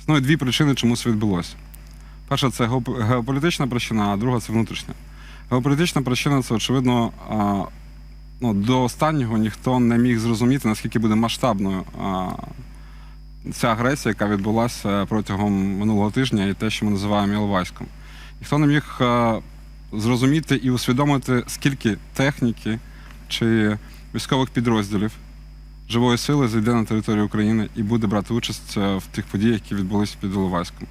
Існує дві причини, чому це відбулося. Перша це геополітична причина, а друга це внутрішня. Геополітична причина це, очевидно, ну, до останнього ніхто не міг зрозуміти, наскільки буде масштабною ця агресія, яка відбулася протягом минулого тижня, і те, що ми називаємо Іловайськом. Ніхто не міг зрозуміти і усвідомити, скільки техніки чи військових підрозділів живої сили зайде на територію України і буде брати участь е, в тих подіях, які відбулися під Іловайськом.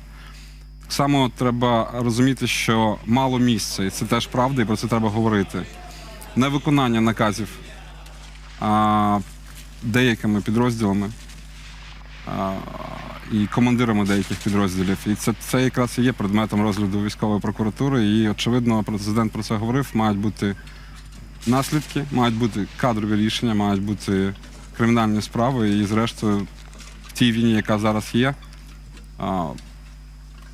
Так само треба розуміти, що мало місця, і це теж правда, і про це треба говорити. Невиконання наказів а, деякими підрозділами а, і командирами деяких підрозділів. І це, це якраз і є предметом розгляду військової прокуратури. І, очевидно, президент про це говорив. Мають бути наслідки, мають бути кадрові рішення, мають бути кримінальні справи. І, зрештою, в тій війні, яка зараз є. а,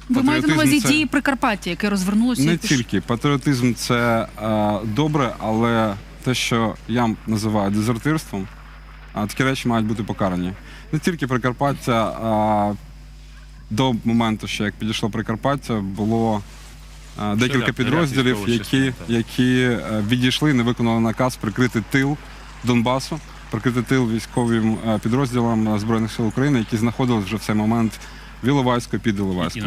Ви маєте на увазі Патріотизм це- дії Прикарпаття, яке розвернулося не і піш- тільки патріотизм це е, добре, але те, що я називаю дезертирством, а такі речі мають бути покарані. Не тільки Прикарпаття, а до моменту, ще як підійшло Прикарпаття, було е, декілька підрозділів, ряд військових які, частин, так. які е, відійшли, не виконали наказ прикрити тил Донбасу, прикрити тил військовим е, підрозділам Збройних сил України, які знаходились вже в цей момент в Іловайську під Іловайськом.